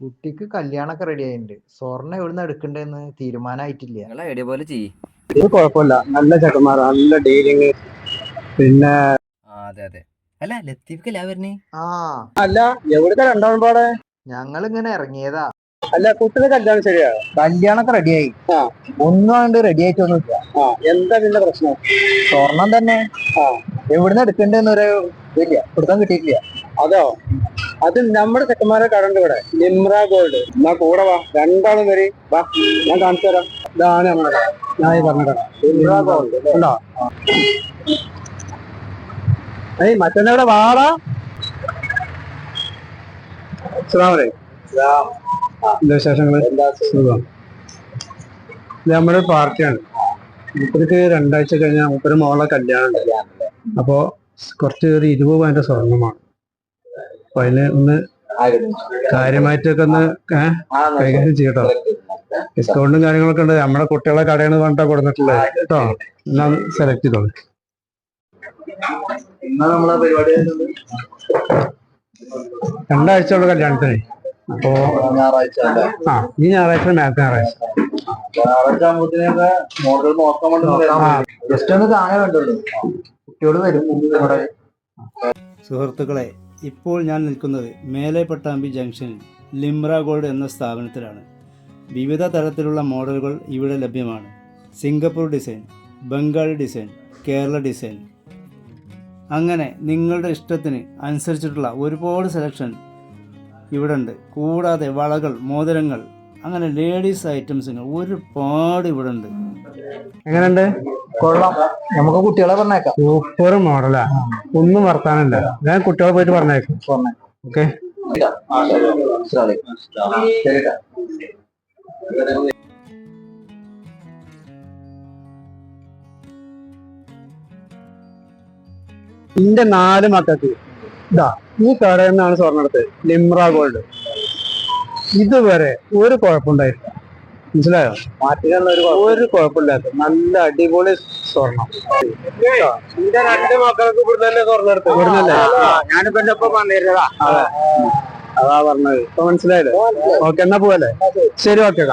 കുട്ടിക്ക് കല്യാണൊക്കെ റെഡി ആയിട്ടുണ്ട്. സ്വർണ എവിടുന്ന് എടുക്കണ്ടെന്ന് തീരുമാനമായിട്ടില്ല നിങ്ങളെ ഐഡിയ പോലെ ചെയ്യ്. ഇത് കുഴപ്പമില്ല. നല്ല ചെക്കന്മാർ നല്ല ഡീലിങ് പിന്നെ ആ അതെ അതെ. അല്ല ലത്തീഫ്ക്കല്ല വരുന്നേ ആ. അല്ല എവിടുത്തെ രണ്ടാളും പാടെ? ഞങ്ങൾ ഇങ്ങനെ ഇറങ്ങിയതാ. അല്ല കുട്ടിയുടെ കല്യാണം ശരിയാ? കല്യാണൊക്കെ റെഡിയായി ആ. ഒന്നും ആണ്ട് റെഡി ആയിട്ടൊന്നുമില്ല ആ. എന്താ നിന്റെ പ്രശ്നം? സ്വർണം തന്നെ. ആ. എവിടുന്ന് എടുക്കണ്ടെന്നൊരു ഇതില്ല. പിടുത്തം കിട്ടിയിട്ടില്ല. അതോ? അത് നമ്മുടെ ചെക്കന്മാരെ കടണ്ട് ഇവിടെ. നിമ്ര ഗോൾഡ് എന്നാ കൂടെ വാ. രണ്ടാണ് വരെ. വാ ഞാൻ കാണിച്ചു തരാം. ഇതാണ് നമ്മുടെ കട. ഞാൻ ഈ പറഞ്ഞ കട. നിമ്ര ഗോൾഡ് ഉണ്ടോ ഏയ് മറ്റൊന്നിവിടെ വാടാ എന്താ സുഖം. ഇത് നമ്മുടെ പാർട്ടിയാണ്. മൂപ്പർക്ക് രണ്ടാഴ്ച കഴിഞ്ഞാൽ മൂപ്പര് മോളെ കല്യാണം ഉണ്ട്. അപ്പോ കുറച്ച് ഒരു ഇരുപത് പതിന്റെ സ്വർണമാണ് അപ്പൊ അതിന് ഒന്ന് കാര്യമായിട്ടൊക്കെ ഒന്ന് കൈകാര്യം ചെയ്യട്ടോ. ഡിസ്കൗണ്ടും കാര്യങ്ങളൊക്കെ ഉണ്ട്. നമ്മുടെ കുട്ടികളെ കടയാണ് പറഞ്ഞിട്ടാ കൊടുത്തിട്ടുള്ളത്. കേട്ടോ? എന്നാ സെലക്ട് ചെയ്തോളൂ. രണ്ടാഴ്ച ഉള്ള കല്യാണത്തിന്. അപ്പോ ഞായറാഴ്ച ആ ഈ ഞായറാഴ്ച മാത്ത ഞായറാഴ്ച. ഞായറാഴ്ച മോഡൽ നോക്കാൻ വേണ്ടി ജസ്റ്റ് ഒന്ന് കാണാൻ വേണ്ടുള്ളൂ കുട്ടിയോട് വരും. നമ്മുടെ സുഹൃത്തുക്കളെ ഇപ്പോൾ ഞാൻ നിൽക്കുന്നത് മേലെ പട്ടാമ്പി ജംഗ്ഷനിൽ ലിംറ ഗോൾഡ് എന്ന സ്ഥാപനത്തിലാണ്. വിവിധ തരത്തിലുള്ള മോഡലുകൾ ഇവിടെ ലഭ്യമാണ്. Singapore design Bengali design Kerala design. അങ്ങനെ നിങ്ങളുടെ ഇഷ്ടത്തിന് അനുസരിച്ചിട്ടുള്ള ഒരുപാട് സെലക്ഷൻ ഇവിടെ ഉണ്ട് കൂടാതെ വളകൾ മോതിരങ്ങൾ അങ്ങനെ ലേഡീസ് ഐറ്റംസുകൾ ഒരുപാട് ഇവിടെ ഉണ്ട് എങ്ങനെയുണ്ട്? കൊള്ളാം. നമുക്ക് കുട്ടികളെ പറഞ്ഞേക്കാം. സൂപ്പർ മോഡലാ ഒന്നും വർത്താനില്ല. ഞാൻ കുട്ടികളെ പോയിട്ട് പറഞ്ഞേക്കാം. പറഞ്ഞേ ഓക്കെ എന്റെ നാല് മക്കൾക്ക് ഇതാ ഈ കടയിൽ നിന്നാണ് സ്വർണം ലിംറ ഗോൾഡ് ഇതുവരെ ഒരു കുഴപ്പമുണ്ടായിട്ടില്ല. മനസ്സിലായോ? ഒരു കുഴപ്പമില്ലാത്ത നല്ല അടിപൊളി സ്വർണം. എന്റെ രണ്ട് മക്കൾക്ക് ഇവിടെ തന്നെ സ്വർണം എടുത്തു ഇവിടുന്നല്ലേ? ഞാനിപ്പോ എന്റെ ഒപ്പം അതെ. അതാ പറഞ്ഞത്. ഇപ്പൊ മനസ്സിലായില്ലേ? ഓക്കെ. എന്നാ പോവല്ലേ? ശരി. ഓക്കെ.